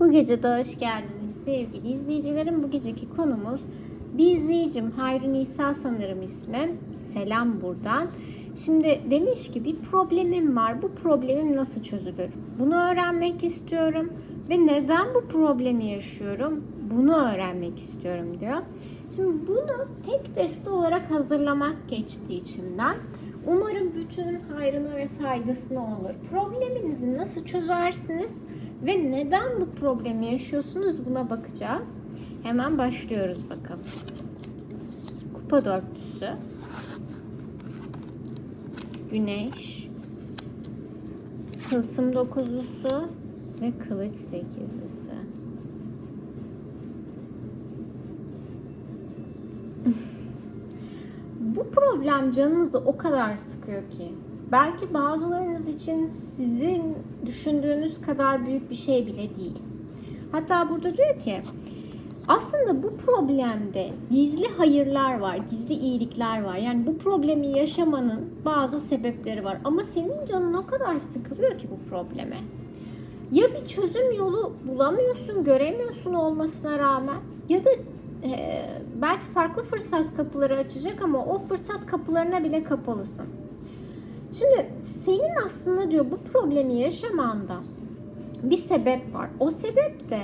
Bu gece de hoş geldiniz sevgili izleyicilerim. Bu geceki konumuz bir izleyicim Hayri Nisa sanırım ismi. Selam buradan. Şimdi demiş ki bir problemim var. Bu problemim nasıl çözülür? Bunu öğrenmek istiyorum ve neden bu problemi yaşıyorum? Bunu öğrenmek istiyorum diyor. Şimdi bunu tek test olarak hazırlamak geçti içimden. Umarım bütün hayrına ve faydasına olur. Probleminizi nasıl çözersiniz ve neden bu problemi yaşıyorsunuz buna bakacağız. Hemen başlıyoruz bakalım. Kupa dörtlüsü. Güneş. Tılsım dokuzlusu ve kılıç sekizlisi. Bu problem canınızı o kadar sıkıyor ki belki bazılarınız için sizin düşündüğünüz kadar büyük bir şey bile değil. Hatta burada diyor ki aslında bu problemde gizli hayırlar var, gizli iyilikler var. Yani bu problemi yaşamanın bazı sebepleri var. Ama senin canın o kadar sıkılıyor ki bu probleme. Ya bir çözüm yolu bulamıyorsun, göremiyorsun olmasına rağmen ya da e, belki farklı fırsat kapıları açacak ama o fırsat kapılarına bile kapalısın. Şimdi senin aslında diyor bu problemi yaşamanda bir sebep var. O sebep de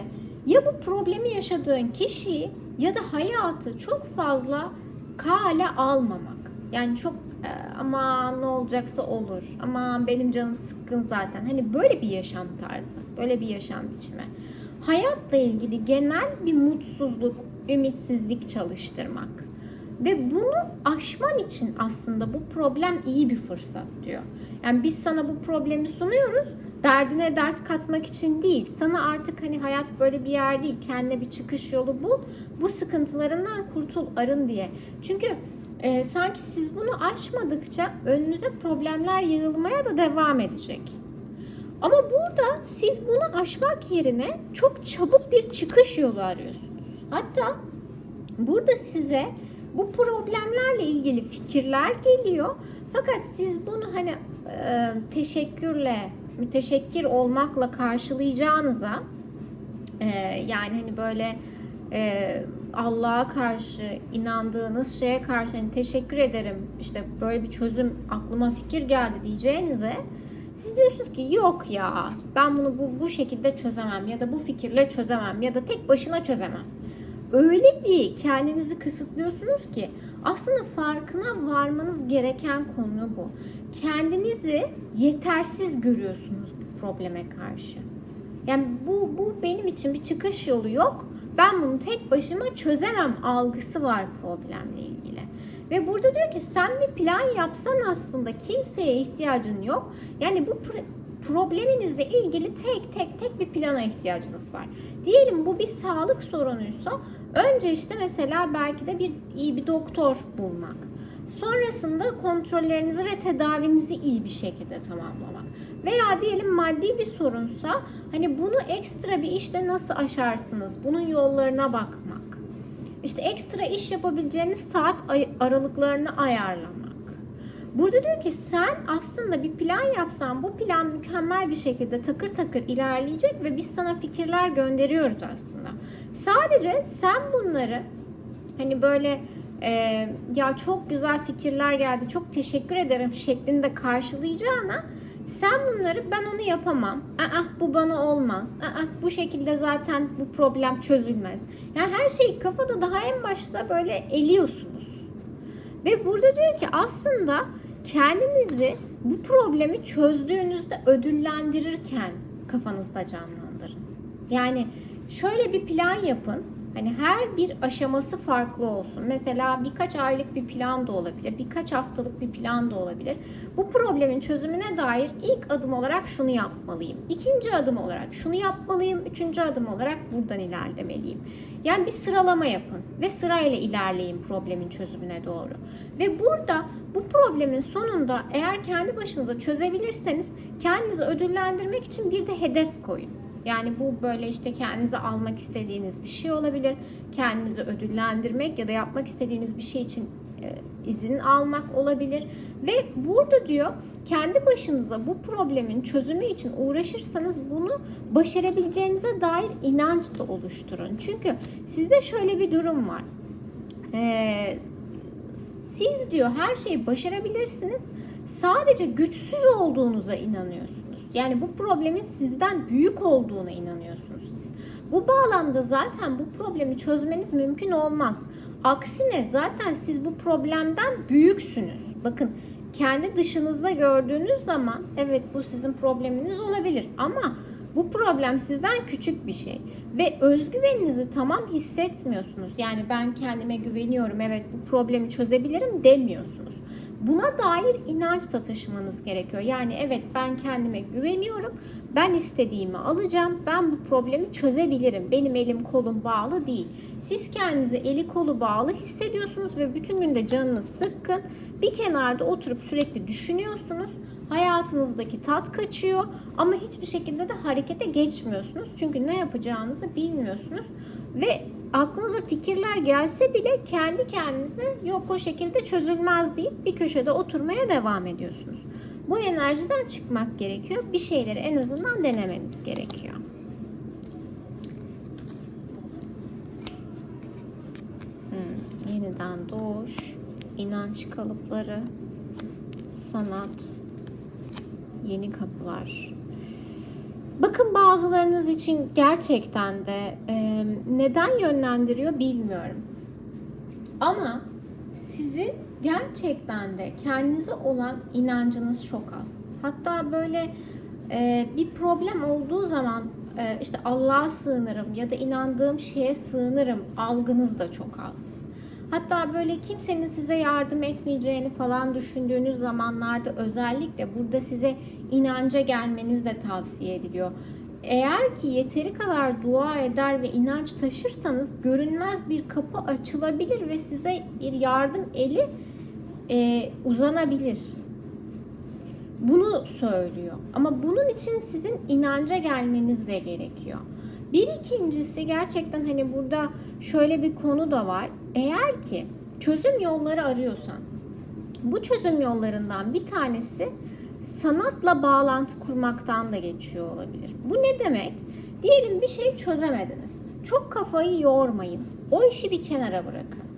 ya bu problemi yaşadığın kişiyi ya da hayatı çok fazla kale almamak. Yani çok e, ama ne olacaksa olur. Ama benim canım sıkkın zaten. Hani böyle bir yaşam tarzı, böyle bir yaşam biçimi. Hayatla ilgili genel bir mutsuzluk, ümitsizlik çalıştırmak. Ve bunu aşman için aslında bu problem iyi bir fırsat diyor. Yani biz sana bu problemi sunuyoruz. Derdine dert katmak için değil. Sana artık hani hayat böyle bir yer değil. Kendine bir çıkış yolu bul. Bu sıkıntılarından kurtul, arın diye. Çünkü e, sanki siz bunu aşmadıkça önünüze problemler yığılmaya da devam edecek. Ama burada siz bunu aşmak yerine çok çabuk bir çıkış yolu arıyorsunuz. Hatta burada size bu problemlerle ilgili fikirler geliyor. Fakat siz bunu hani e, teşekkürle, müteşekkir olmakla karşılayacağınıza e, yani hani böyle e, Allah'a karşı inandığınız şeye karşı hani teşekkür ederim işte böyle bir çözüm aklıma fikir geldi diyeceğinize siz diyorsunuz ki yok ya ben bunu bu, bu şekilde çözemem ya da bu fikirle çözemem ya da tek başına çözemem öyle bir kendinizi kısıtlıyorsunuz ki aslında farkına varmanız gereken konu bu. Kendinizi yetersiz görüyorsunuz bu probleme karşı. Yani bu, bu benim için bir çıkış yolu yok. Ben bunu tek başıma çözemem algısı var problemle ilgili. Ve burada diyor ki sen bir plan yapsan aslında kimseye ihtiyacın yok. Yani bu probleminizle ilgili tek tek tek bir plana ihtiyacınız var. Diyelim bu bir sağlık sorunuysa önce işte mesela belki de bir iyi bir doktor bulmak. Sonrasında kontrollerinizi ve tedavinizi iyi bir şekilde tamamlamak. Veya diyelim maddi bir sorunsa hani bunu ekstra bir işte nasıl aşarsınız? Bunun yollarına bakmak. İşte ekstra iş yapabileceğiniz saat aralıklarını ayarlamak. Burada diyor ki sen aslında bir plan yapsan bu plan mükemmel bir şekilde takır takır ilerleyecek ve biz sana fikirler gönderiyoruz aslında. Sadece sen bunları hani böyle e, ya çok güzel fikirler geldi çok teşekkür ederim şeklinde karşılayacağına sen bunları ben onu yapamam. Aa, bu bana olmaz. Aa, bu şekilde zaten bu problem çözülmez. Yani her şeyi kafada daha en başta böyle eliyorsunuz. Ve burada diyor ki aslında kendinizi bu problemi çözdüğünüzde ödüllendirirken kafanızda canlandırın. Yani şöyle bir plan yapın. Hani her bir aşaması farklı olsun. Mesela birkaç aylık bir plan da olabilir, birkaç haftalık bir plan da olabilir. Bu problemin çözümüne dair ilk adım olarak şunu yapmalıyım. İkinci adım olarak şunu yapmalıyım. Üçüncü adım olarak buradan ilerlemeliyim. Yani bir sıralama yapın ve sırayla ilerleyin problemin çözümüne doğru. Ve burada bu problemin sonunda eğer kendi başınıza çözebilirseniz kendinizi ödüllendirmek için bir de hedef koyun. Yani bu böyle işte kendinize almak istediğiniz bir şey olabilir. Kendinizi ödüllendirmek ya da yapmak istediğiniz bir şey için e, izin almak olabilir ve burada diyor kendi başınıza bu problemin çözümü için uğraşırsanız bunu başarabileceğinize dair inanç da oluşturun. Çünkü sizde şöyle bir durum var. Ee, siz diyor her şeyi başarabilirsiniz. Sadece güçsüz olduğunuza inanıyorsunuz. Yani bu problemin sizden büyük olduğuna inanıyorsunuz. Bu bağlamda zaten bu problemi çözmeniz mümkün olmaz. Aksine zaten siz bu problemden büyüksünüz. Bakın kendi dışınızda gördüğünüz zaman evet bu sizin probleminiz olabilir ama bu problem sizden küçük bir şey ve özgüveninizi tamam hissetmiyorsunuz. Yani ben kendime güveniyorum, evet bu problemi çözebilirim demiyorsunuz. Buna dair inanç da taşımanız gerekiyor. Yani evet ben kendime güveniyorum, ben istediğimi alacağım, ben bu problemi çözebilirim. Benim elim kolum bağlı değil. Siz kendinizi eli kolu bağlı hissediyorsunuz ve bütün günde canınız sıkkın. Bir kenarda oturup sürekli düşünüyorsunuz hayatınızdaki tat kaçıyor ama hiçbir şekilde de harekete geçmiyorsunuz. Çünkü ne yapacağınızı bilmiyorsunuz ve aklınıza fikirler gelse bile kendi kendinize yok o şekilde çözülmez deyip bir köşede oturmaya devam ediyorsunuz. Bu enerjiden çıkmak gerekiyor. Bir şeyleri en azından denemeniz gerekiyor. Hmm, yeniden doğuş, inanç kalıpları, sanat, yeni kapılar. Bakın bazılarınız için gerçekten de e, neden yönlendiriyor bilmiyorum. Ama sizin gerçekten de kendinize olan inancınız çok az. Hatta böyle e, bir problem olduğu zaman e, işte Allah'a sığınırım ya da inandığım şeye sığınırım algınız da çok az. Hatta böyle kimsenin size yardım etmeyeceğini falan düşündüğünüz zamanlarda özellikle burada size inanca gelmeniz de tavsiye ediliyor. Eğer ki yeteri kadar dua eder ve inanç taşırsanız görünmez bir kapı açılabilir ve size bir yardım eli e, uzanabilir. Bunu söylüyor. Ama bunun için sizin inanca gelmeniz de gerekiyor. Bir ikincisi gerçekten hani burada şöyle bir konu da var. Eğer ki çözüm yolları arıyorsan bu çözüm yollarından bir tanesi sanatla bağlantı kurmaktan da geçiyor olabilir. Bu ne demek? Diyelim bir şeyi çözemediniz. Çok kafayı yormayın. O işi bir kenara bırakın.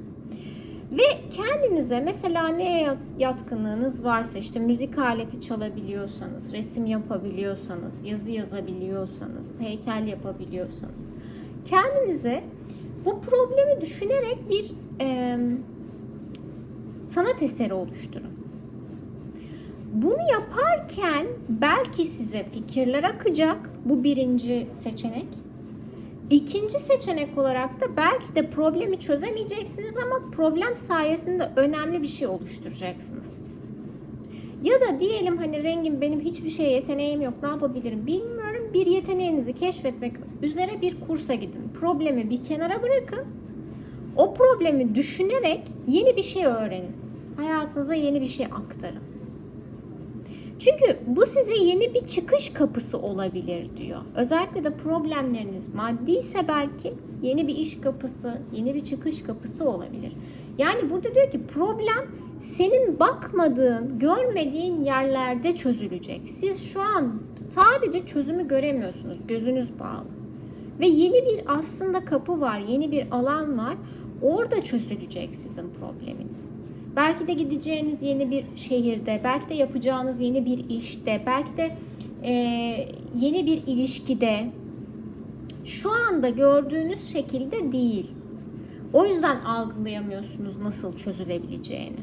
Ve kendinize mesela neye yatkınlığınız varsa işte müzik aleti çalabiliyorsanız, resim yapabiliyorsanız, yazı yazabiliyorsanız, heykel yapabiliyorsanız kendinize bu problemi düşünerek bir e, sanat eseri oluşturun. Bunu yaparken belki size fikirler akacak. Bu birinci seçenek. İkinci seçenek olarak da belki de problemi çözemeyeceksiniz ama problem sayesinde önemli bir şey oluşturacaksınız. Ya da diyelim hani rengim benim hiçbir şeye yeteneğim yok ne yapabilirim bilmiyorum. Bir yeteneğinizi keşfetmek üzere bir kursa gidin. Problemi bir kenara bırakın. O problemi düşünerek yeni bir şey öğrenin. Hayatınıza yeni bir şey aktarın. Çünkü bu size yeni bir çıkış kapısı olabilir diyor. Özellikle de problemleriniz maddiyse belki yeni bir iş kapısı, yeni bir çıkış kapısı olabilir. Yani burada diyor ki problem senin bakmadığın, görmediğin yerlerde çözülecek. Siz şu an sadece çözümü göremiyorsunuz. Gözünüz bağlı. Ve yeni bir aslında kapı var, yeni bir alan var. Orada çözülecek sizin probleminiz. Belki de gideceğiniz yeni bir şehirde, belki de yapacağınız yeni bir işte, belki de e, yeni bir ilişkide şu anda gördüğünüz şekilde değil. O yüzden algılayamıyorsunuz nasıl çözülebileceğini.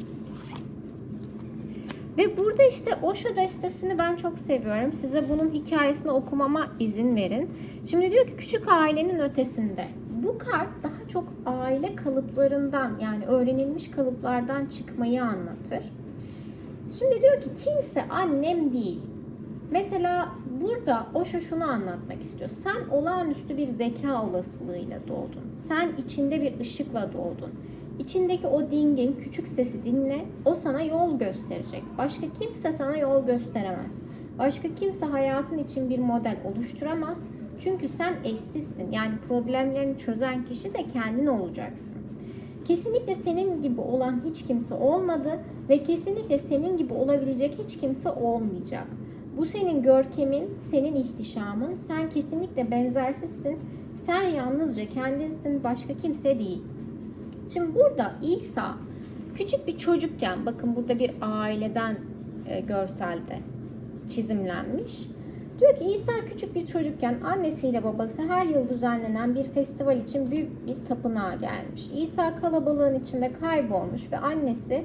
Ve burada işte Osho destesini ben çok seviyorum. Size bunun hikayesini okumama izin verin. Şimdi diyor ki küçük ailenin ötesinde. Bu kart daha çok aile kalıplarından yani öğrenilmiş kalıplardan çıkmayı anlatır. Şimdi diyor ki kimse annem değil. Mesela burada Osho şunu anlatmak istiyor. Sen olağanüstü bir zeka olasılığıyla doğdun. Sen içinde bir ışıkla doğdun. İçindeki o dingin küçük sesi dinle. O sana yol gösterecek. Başka kimse sana yol gösteremez. Başka kimse hayatın için bir model oluşturamaz. Çünkü sen eşsizsin. Yani problemlerini çözen kişi de kendin olacaksın. Kesinlikle senin gibi olan hiç kimse olmadı ve kesinlikle senin gibi olabilecek hiç kimse olmayacak. Bu senin görkemin, senin ihtişamın. Sen kesinlikle benzersizsin. Sen yalnızca kendinsin, başka kimse değil. Şimdi burada İsa küçük bir çocukken, bakın burada bir aileden e, görselde çizimlenmiş. Diyor ki İsa küçük bir çocukken annesiyle babası her yıl düzenlenen bir festival için büyük bir tapınağa gelmiş. İsa kalabalığın içinde kaybolmuş ve annesi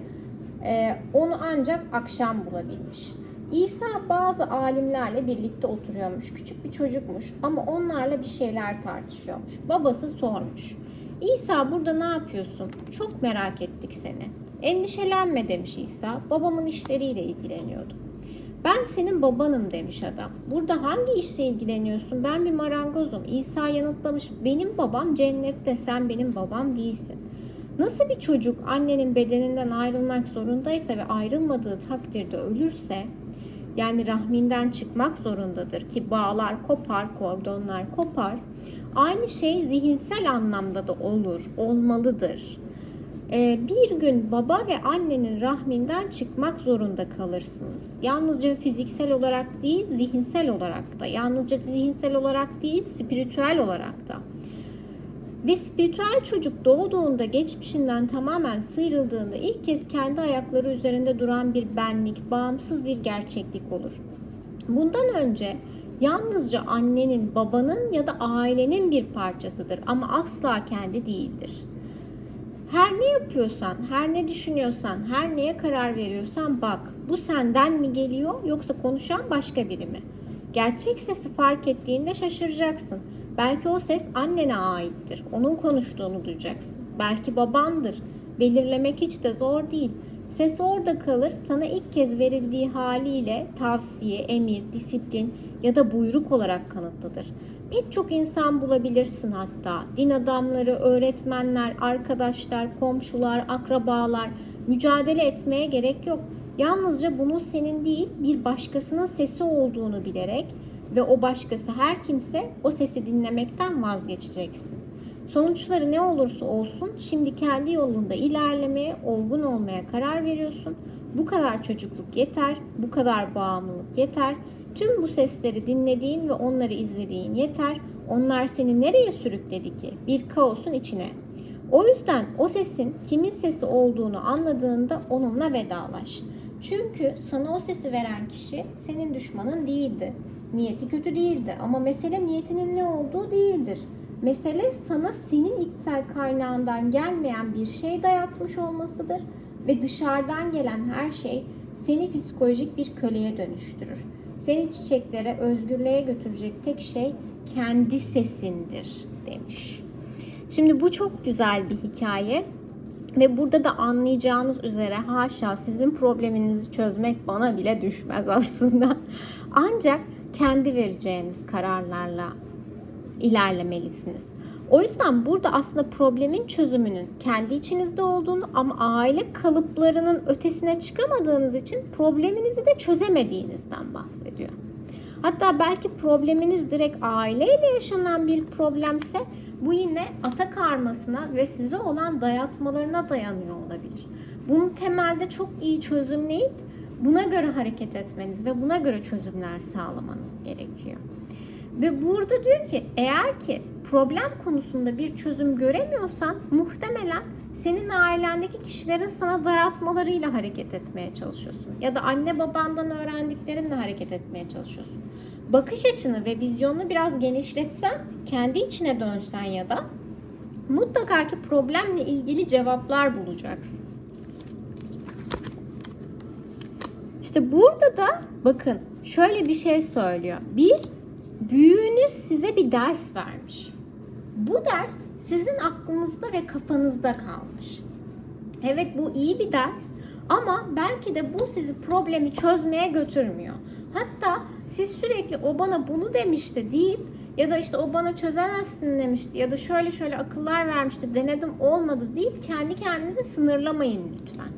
e, onu ancak akşam bulabilmiş. İsa bazı alimlerle birlikte oturuyormuş. Küçük bir çocukmuş ama onlarla bir şeyler tartışıyormuş. Babası sormuş. İsa burada ne yapıyorsun? Çok merak ettik seni. Endişelenme demiş İsa. Babamın işleriyle ilgileniyordum. Ben senin babanım demiş adam. Burada hangi işle ilgileniyorsun? Ben bir marangozum. İsa yanıtlamış. Benim babam cennette, sen benim babam değilsin. Nasıl bir çocuk annenin bedeninden ayrılmak zorundaysa ve ayrılmadığı takdirde ölürse, yani rahminden çıkmak zorundadır ki bağlar kopar, kordonlar kopar. Aynı şey zihinsel anlamda da olur, olmalıdır. Ee, bir gün baba ve annenin rahminden çıkmak zorunda kalırsınız. Yalnızca fiziksel olarak değil, zihinsel olarak da. Yalnızca zihinsel olarak değil, spiritüel olarak da. Ve spiritüel çocuk doğduğunda geçmişinden tamamen sıyrıldığında ilk kez kendi ayakları üzerinde duran bir benlik, bağımsız bir gerçeklik olur. Bundan önce yalnızca annenin, babanın ya da ailenin bir parçasıdır ama asla kendi değildir. Her ne yapıyorsan, her ne düşünüyorsan, her neye karar veriyorsan bak. Bu senden mi geliyor yoksa konuşan başka biri mi? Gerçek sesi fark ettiğinde şaşıracaksın. Belki o ses annene aittir. Onun konuştuğunu duyacaksın. Belki babandır. Belirlemek hiç de zor değil. Ses orada kalır, sana ilk kez verildiği haliyle tavsiye, emir, disiplin ya da buyruk olarak kanıtlıdır. Pek çok insan bulabilirsin hatta. Din adamları, öğretmenler, arkadaşlar, komşular, akrabalar. Mücadele etmeye gerek yok. Yalnızca bunun senin değil bir başkasının sesi olduğunu bilerek ve o başkası her kimse o sesi dinlemekten vazgeçeceksin. Sonuçları ne olursa olsun şimdi kendi yolunda ilerlemeye, olgun olmaya karar veriyorsun. Bu kadar çocukluk yeter, bu kadar bağımlılık yeter. Tüm bu sesleri dinlediğin ve onları izlediğin yeter. Onlar seni nereye sürükledi ki? Bir kaosun içine. O yüzden o sesin kimin sesi olduğunu anladığında onunla vedalaş. Çünkü sana o sesi veren kişi senin düşmanın değildi. Niyeti kötü değildi ama mesele niyetinin ne olduğu değildir. Mesele sana senin içsel kaynağından gelmeyen bir şey dayatmış olmasıdır ve dışarıdan gelen her şey seni psikolojik bir köleye dönüştürür. Seni çiçeklere, özgürlüğe götürecek tek şey kendi sesindir demiş. Şimdi bu çok güzel bir hikaye. Ve burada da anlayacağınız üzere haşa sizin probleminizi çözmek bana bile düşmez aslında. Ancak kendi vereceğiniz kararlarla ilerlemelisiniz. O yüzden burada aslında problemin çözümünün kendi içinizde olduğunu ama aile kalıplarının ötesine çıkamadığınız için probleminizi de çözemediğinizden bahsediyor. Hatta belki probleminiz direkt aileyle yaşanan bir problemse bu yine ata karmasına ve size olan dayatmalarına dayanıyor olabilir. Bunu temelde çok iyi çözümleyip buna göre hareket etmeniz ve buna göre çözümler sağlamanız gerekiyor. Ve burada diyor ki eğer ki problem konusunda bir çözüm göremiyorsan muhtemelen senin ailendeki kişilerin sana dayatmalarıyla hareket etmeye çalışıyorsun. Ya da anne babandan öğrendiklerinle hareket etmeye çalışıyorsun. Bakış açını ve vizyonunu biraz genişletsen, kendi içine dönsen ya da mutlaka ki problemle ilgili cevaplar bulacaksın. İşte burada da bakın şöyle bir şey söylüyor. Bir, büyüğünüz size bir ders vermiş. Bu ders sizin aklınızda ve kafanızda kalmış. Evet bu iyi bir ders ama belki de bu sizi problemi çözmeye götürmüyor. Hatta siz sürekli o bana bunu demişti deyip ya da işte o bana çözemezsin demişti ya da şöyle şöyle akıllar vermişti denedim olmadı deyip kendi kendinizi sınırlamayın lütfen.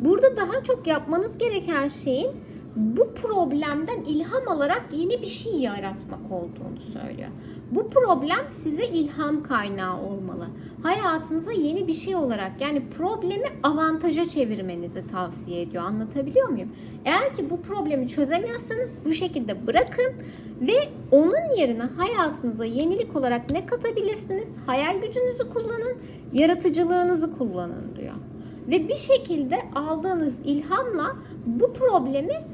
Burada daha çok yapmanız gereken şeyin bu problemden ilham alarak yeni bir şey yaratmak olduğunu söylüyor. Bu problem size ilham kaynağı olmalı. Hayatınıza yeni bir şey olarak yani problemi avantaja çevirmenizi tavsiye ediyor. Anlatabiliyor muyum? Eğer ki bu problemi çözemiyorsanız bu şekilde bırakın ve onun yerine hayatınıza yenilik olarak ne katabilirsiniz? Hayal gücünüzü kullanın, yaratıcılığınızı kullanın diyor. Ve bir şekilde aldığınız ilhamla bu problemi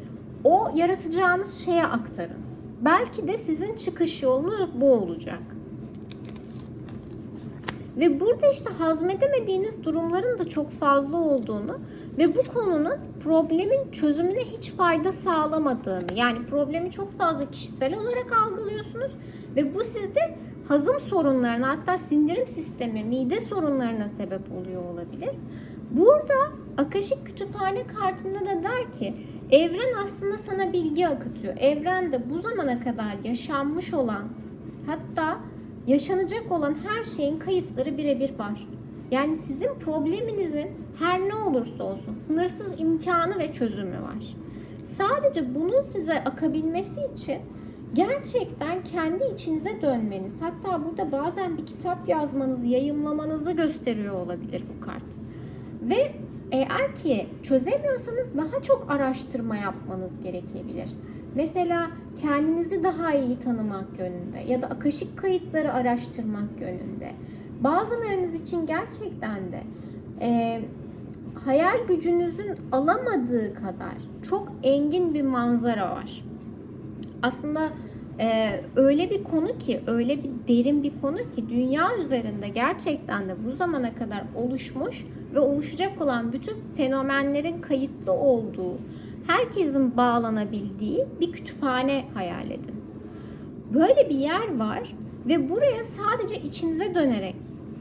o yaratacağınız şeye aktarın. Belki de sizin çıkış yolunuz bu olacak. Ve burada işte hazmedemediğiniz durumların da çok fazla olduğunu ve bu konunun problemin çözümüne hiç fayda sağlamadığını yani problemi çok fazla kişisel olarak algılıyorsunuz ve bu sizde hazım sorunlarına hatta sindirim sistemi, mide sorunlarına sebep oluyor olabilir. Burada Akaşik Kütüphane kartında da der ki evren aslında sana bilgi akıtıyor. Evrende bu zamana kadar yaşanmış olan hatta yaşanacak olan her şeyin kayıtları birebir var. Yani sizin probleminizin her ne olursa olsun sınırsız imkanı ve çözümü var. Sadece bunun size akabilmesi için gerçekten kendi içinize dönmeniz, hatta burada bazen bir kitap yazmanızı, yayımlamanızı gösteriyor olabilir bu kart. Ve eğer ki çözemiyorsanız daha çok araştırma yapmanız gerekebilir. Mesela kendinizi daha iyi tanımak yönünde ya da akışık kayıtları araştırmak yönünde. Bazılarınız için gerçekten de e, hayal gücünüzün alamadığı kadar çok engin bir manzara var. Aslında e, öyle bir konu ki, öyle bir derin bir konu ki dünya üzerinde gerçekten de bu zamana kadar oluşmuş ve oluşacak olan bütün fenomenlerin kayıtlı olduğu, herkesin bağlanabildiği bir kütüphane hayal edin. Böyle bir yer var ve buraya sadece içinize dönerek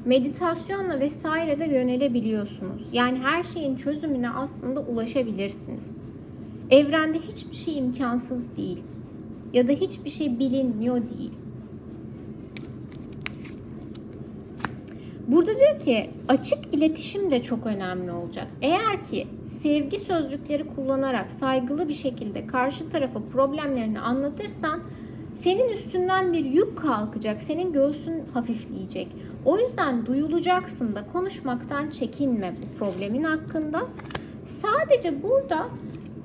meditasyonla vesaire de yönelebiliyorsunuz. Yani her şeyin çözümüne aslında ulaşabilirsiniz. Evrende hiçbir şey imkansız değil ya da hiçbir şey bilinmiyor değil. Burada diyor ki açık iletişim de çok önemli olacak. Eğer ki sevgi sözcükleri kullanarak saygılı bir şekilde karşı tarafa problemlerini anlatırsan senin üstünden bir yük kalkacak, senin göğsün hafifleyecek. O yüzden duyulacaksın da konuşmaktan çekinme bu problemin hakkında. Sadece burada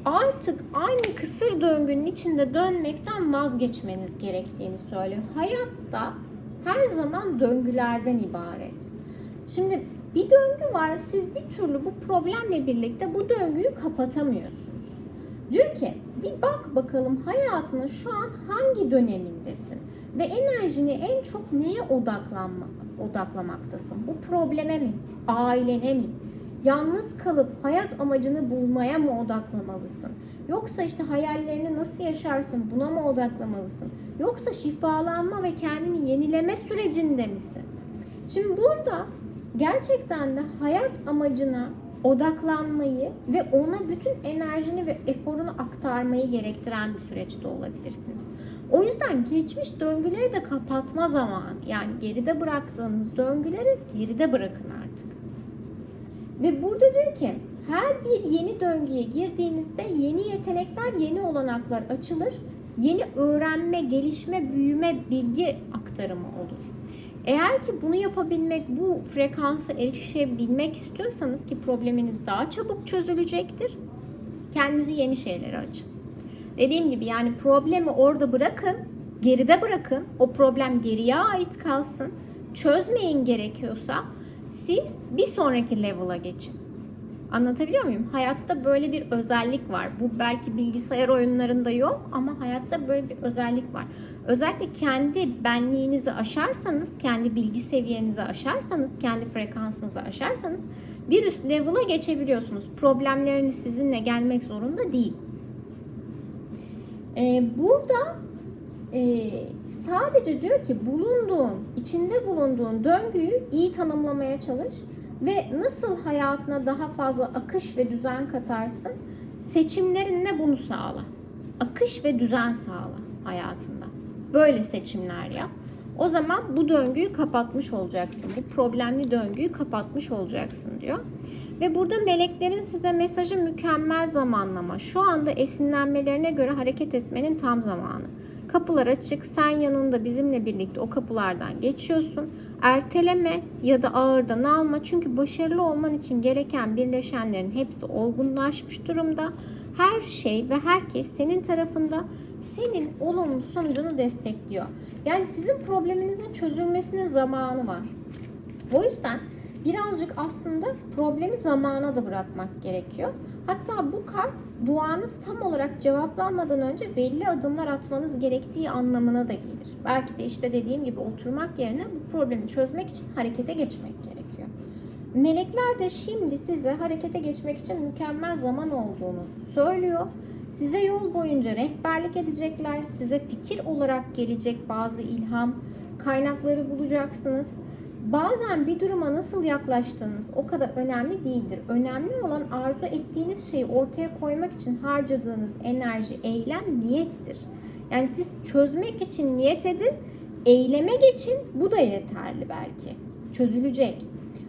artık aynı kısır döngünün içinde dönmekten vazgeçmeniz gerektiğini söylüyor. Hayatta her zaman döngülerden ibaret. Şimdi bir döngü var. Siz bir türlü bu problemle birlikte bu döngüyü kapatamıyorsunuz. Diyor ki bir bak bakalım hayatının şu an hangi dönemindesin ve enerjini en çok neye odaklanma, odaklamaktasın? Bu probleme mi? Ailene mi? Yalnız kalıp hayat amacını bulmaya mı odaklamalısın? Yoksa işte hayallerini nasıl yaşarsın buna mı odaklamalısın? Yoksa şifalanma ve kendini yenileme sürecinde misin? Şimdi burada gerçekten de hayat amacına odaklanmayı ve ona bütün enerjini ve eforunu aktarmayı gerektiren bir süreçte olabilirsiniz. O yüzden geçmiş döngüleri de kapatma zamanı. Yani geride bıraktığınız döngüleri geride bırakın artık. Ve burada diyor ki her bir yeni döngüye girdiğinizde yeni yetenekler, yeni olanaklar açılır. Yeni öğrenme, gelişme, büyüme, bilgi aktarımı olur. Eğer ki bunu yapabilmek, bu frekansa erişebilmek istiyorsanız ki probleminiz daha çabuk çözülecektir. Kendinizi yeni şeylere açın. Dediğim gibi yani problemi orada bırakın, geride bırakın. O problem geriye ait kalsın. Çözmeyin gerekiyorsa siz bir sonraki level'a geçin. Anlatabiliyor muyum? Hayatta böyle bir özellik var. Bu belki bilgisayar oyunlarında yok ama hayatta böyle bir özellik var. Özellikle kendi benliğinizi aşarsanız, kendi bilgi seviyenizi aşarsanız, kendi frekansınızı aşarsanız bir üst level'a geçebiliyorsunuz. Problemleriniz sizinle gelmek zorunda değil. Ee, burada e, sadece diyor ki bulunduğun, içinde bulunduğun döngüyü iyi tanımlamaya çalış ve nasıl hayatına daha fazla akış ve düzen katarsın? Seçimlerinle bunu sağla. Akış ve düzen sağla hayatında. Böyle seçimler yap. O zaman bu döngüyü kapatmış olacaksın. Bu problemli döngüyü kapatmış olacaksın diyor. Ve burada meleklerin size mesajı mükemmel zamanlama. Şu anda esinlenmelerine göre hareket etmenin tam zamanı. Kapılar açık. Sen yanında bizimle birlikte o kapılardan geçiyorsun. Erteleme ya da ağırdan alma. Çünkü başarılı olman için gereken birleşenlerin hepsi olgunlaşmış durumda. Her şey ve herkes senin tarafında senin olumlu sonucunu destekliyor. Yani sizin probleminizin çözülmesine zamanı var. O yüzden birazcık aslında problemi zamana da bırakmak gerekiyor. Hatta bu kart duanız tam olarak cevaplanmadan önce belli adımlar atmanız gerektiği anlamına da gelir. Belki de işte dediğim gibi oturmak yerine bu problemi çözmek için harekete geçmek gerekiyor. Melekler de şimdi size harekete geçmek için mükemmel zaman olduğunu söylüyor. Size yol boyunca rehberlik edecekler. Size fikir olarak gelecek bazı ilham kaynakları bulacaksınız. Bazen bir duruma nasıl yaklaştığınız o kadar önemli değildir. Önemli olan arzu ettiğiniz şeyi ortaya koymak için harcadığınız enerji, eylem, niyettir. Yani siz çözmek için niyet edin, eyleme geçin. Bu da yeterli belki. Çözülecek.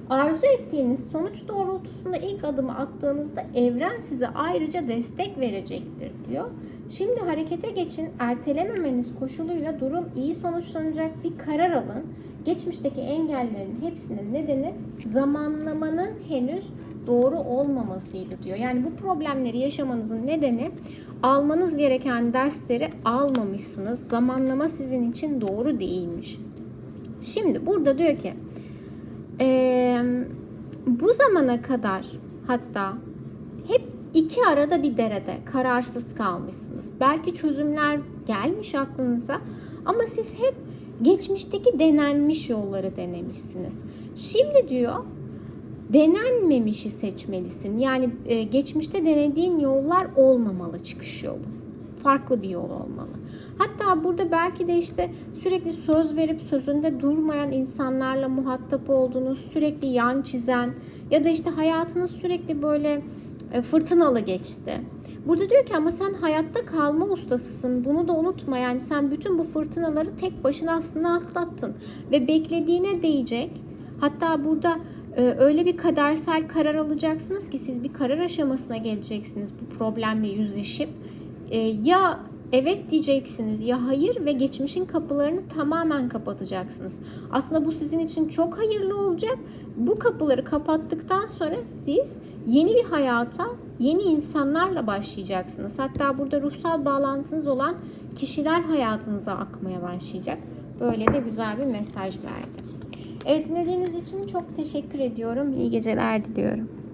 Arzu ettiğiniz sonuç doğrultusunda ilk adımı attığınızda evren size ayrıca destek verecektir diyor. Şimdi harekete geçin. Ertelememeniz koşuluyla durum iyi sonuçlanacak bir karar alın. Geçmişteki engellerin hepsinin nedeni zamanlamanın henüz doğru olmamasıydı diyor. Yani bu problemleri yaşamanızın nedeni almanız gereken dersleri almamışsınız. Zamanlama sizin için doğru değilmiş. Şimdi burada diyor ki ee, bu zamana kadar hatta hep iki arada bir derede kararsız kalmışsınız. Belki çözümler gelmiş aklınıza ama siz hep geçmişteki denenmiş yolları denemişsiniz. Şimdi diyor denenmemişi seçmelisin. Yani geçmişte denediğin yollar olmamalı çıkış yolu. Farklı bir yol olmalı. Hatta burada belki de işte sürekli söz verip sözünde durmayan insanlarla muhatap olduğunuz, sürekli yan çizen ya da işte hayatınız sürekli böyle e, fırtınalı geçti. Burada diyor ki ama sen hayatta kalma ustasısın. Bunu da unutma. Yani sen bütün bu fırtınaları tek başına aslında atlattın. Ve beklediğine değecek. Hatta burada e, öyle bir kadersel karar alacaksınız ki siz bir karar aşamasına geleceksiniz bu problemle yüzleşip. E, ya evet diyeceksiniz ya hayır ve geçmişin kapılarını tamamen kapatacaksınız. Aslında bu sizin için çok hayırlı olacak. Bu kapıları kapattıktan sonra siz yeni bir hayata, yeni insanlarla başlayacaksınız. Hatta burada ruhsal bağlantınız olan kişiler hayatınıza akmaya başlayacak. Böyle de güzel bir mesaj verdi. Evet dinlediğiniz için çok teşekkür ediyorum. İyi geceler diliyorum.